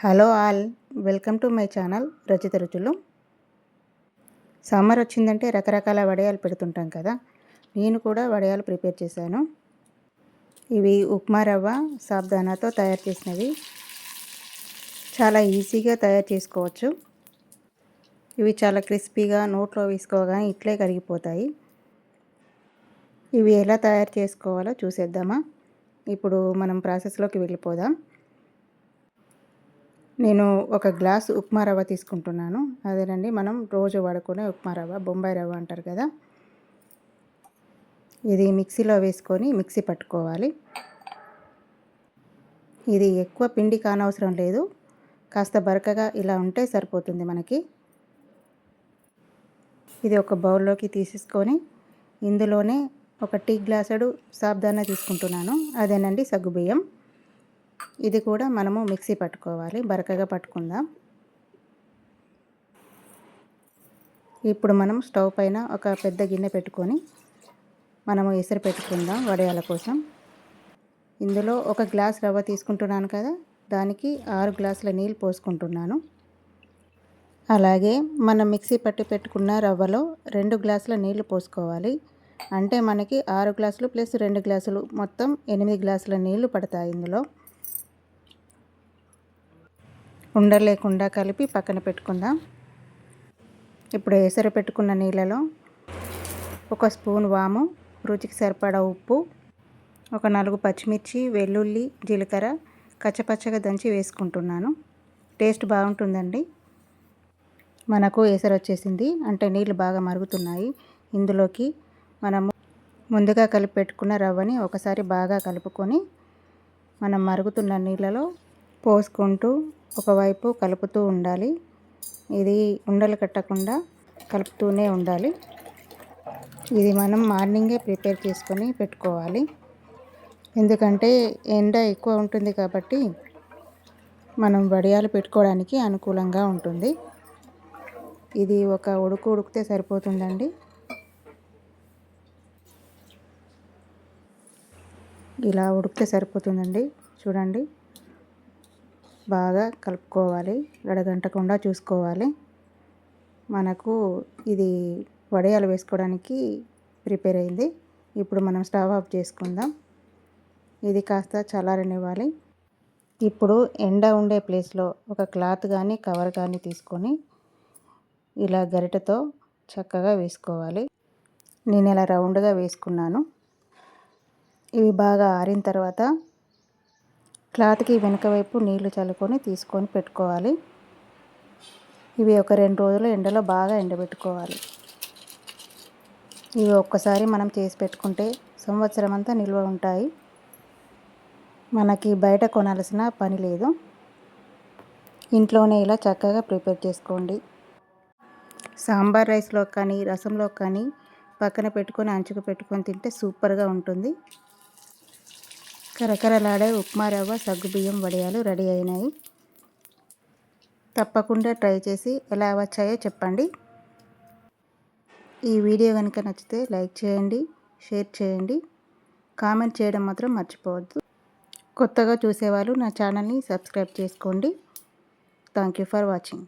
Hello all welcome to my channel Rachita Ruchulu. Summer వచ్చిందంటే రకరకాల వడియాలు పెడుతుంటాం కదా నేను కూడా వడియాలు ప్రిపేర్ చేశాను. ఇవి ఉప్మా రవ్వ సాబ్దానాతో తయారు చేసినవి. చాలా ఈజీగా తయారు చేసుకోవచ్చు. ఇవి చాలా క్రిస్పీగా నోట్లో వేసుకోగానే ఇట్లే కరిగిపోతాయి. ఇవి ఎలా తయారు చేసుకోవాలో చూసేద్దామా? ఇప్పుడు మనం ప్రాసెస్లోకి వెళ్ళిపోదాం. నేను ఒక గ్లాస్ ఉప్మా రవ్వ తీసుకుంటున్నాను. అదేనండి మనం రోజు వాడుకునే ఉప్మా రవ్వ బొంబాయి రవ్వ అంటారు కదా. ఇది మిక్సీలో వేసుకొని మిక్సీ పట్టుకోవాలి. ఇది ఎక్కువ పిండి కానవసరం లేదు. కాస్త బరకగా ఇలా ఉంటే సరిపోతుంది మనకి. ఇది ఒక బౌల్లోకి తీసేసుకొని ఇందులోనే ఒక టీ గ్లాసుడు సాబ్దానా తీసుకుంటున్నాను. అదేనండి సగ్గుబియ్యం. ఇది కూడా మనము మిక్సీ పట్టుకోవాలి. బరకగా పట్టుకుందాం. ఇప్పుడు మనం స్టవ్ పైన ఒక పెద్ద గిన్నె పెట్టుకొని మనము ఎసరు పెట్టుకుందాం వడియాల కోసం. ఇందులో ఒక గ్లాస్ రవ్వ తీసుకుంటున్నాను కదా దానికి ఆరు గ్లాసుల నీళ్ళు పోసుకుంటున్నాను. అలాగే మనం మిక్సీ పట్టి పెట్టుకున్న రవ్వలో రెండు గ్లాసుల నీళ్ళు పోసుకోవాలి. అంటే మనకి ఆరు గ్లాసులు ప్లస్ రెండు గ్లాసులు మొత్తం ఎనిమిది గ్లాసుల నీళ్ళు పడతాయి ఇందులో. ఉండలేకుండా కలిపి పక్కన పెట్టుకుందాం. ఇప్పుడు ఎసరు పెట్టుకున్న నీళ్ళలో ఒక స్పూన్ వాము రుచికి సరిపడా ఉప్పు ఒక నాలుగు పచ్చిమిర్చి వెల్లుల్లి జీలకర్ర కచ్చపచ్చగా దంచి వేసుకుంటున్నాను. టేస్ట్ బాగుంటుందండి. మనకు ఎసరు వచ్చేసింది. అంటే నీళ్ళు బాగా మరుగుతున్నాయి. ఇందులోకి మనము ముందుగా కలిపి పెట్టుకున్న రవ్వని ఒకసారి బాగా కలుపుకొని మనం మరుగుతున్న నీళ్ళలో పోసుకుంటూ ఒకవైపు కలుపుతూ ఉండాలి. ఇది ఉండలు కట్టకుండా కలుపుతూనే ఉండాలి. ఇది మనం మార్నింగే ప్రిపేర్ చేసుకొని పెట్టుకోవాలి. ఎందుకంటే ఎండ ఎక్కువ ఉంటుంది కాబట్టి మనం వడియాలు పెట్టుకోవడానికి అనుకూలంగా ఉంటుంది. ఇది ఒక ఉడుకు ఉడికితే సరిపోతుందండి. ఇలా ఉడికితే సరిపోతుందండి. చూడండి. బాగా కలుపుకోవాలి. గడగంటకుండా చూసుకోవాలి. మనకు ఇది వడియాలు వేసుకోవడానికి ప్రిపేర్ అయింది. ఇప్పుడు మనం స్టవ్ ఆఫ్ చేసుకుందాం. ఇది కాస్త చల్లారనివ్వాలి. ఇప్పుడు ఎండ ఉండే ప్లేస్లో ఒక క్లాత్ కానీ కవర్ కానీ తీసుకొని ఇలా గరిటతో చక్కగా వేసుకోవాలి. నేను ఇలా రౌండ్గా వేసుకున్నాను. ఇవి బాగా ఆరిన తర్వాత క్లాత్కి వెనుక వైపు నీళ్ళు చల్లుకొని తీసుకొని పెట్టుకోవాలి. ఇవి ఒక రెండు రోజులు ఎండలో బాగా ఎండబెట్టుకోవాలి. ఇవి ఒక్కసారి మనం చేసి పెట్టుకుంటే సంవత్సరం అంతా నిల్వ ఉంటాయి. మనకి బయట కొనాల్సిన పని లేదు. ఇంట్లోనే ఇలా చక్కగా ప్రిపేర్ చేసుకోండి. సాంబార్ రైస్లో కానీ రసంలో కానీ పక్కన పెట్టుకొని అంచుకు పెట్టుకొని తింటే సూపర్గా ఉంటుంది. కరకరలాడే ఉప్మా రవ్వ సగ్గుబియ్యం వడియాలు రెడీ అయినాయి. తప్పకుండా ట్రై చేసి ఎలా వచ్చాయో చెప్పండి. ఈ వీడియో కనుక నచ్చితే లైక్ చేయండి షేర్ చేయండి. కామెంట్ చేయడం మాత్రం మర్చిపోవద్దు. కొత్తగా చూసేవాళ్ళు నా ఛానల్ని సబ్స్క్రైబ్ చేసుకోండి. Thank you for watching.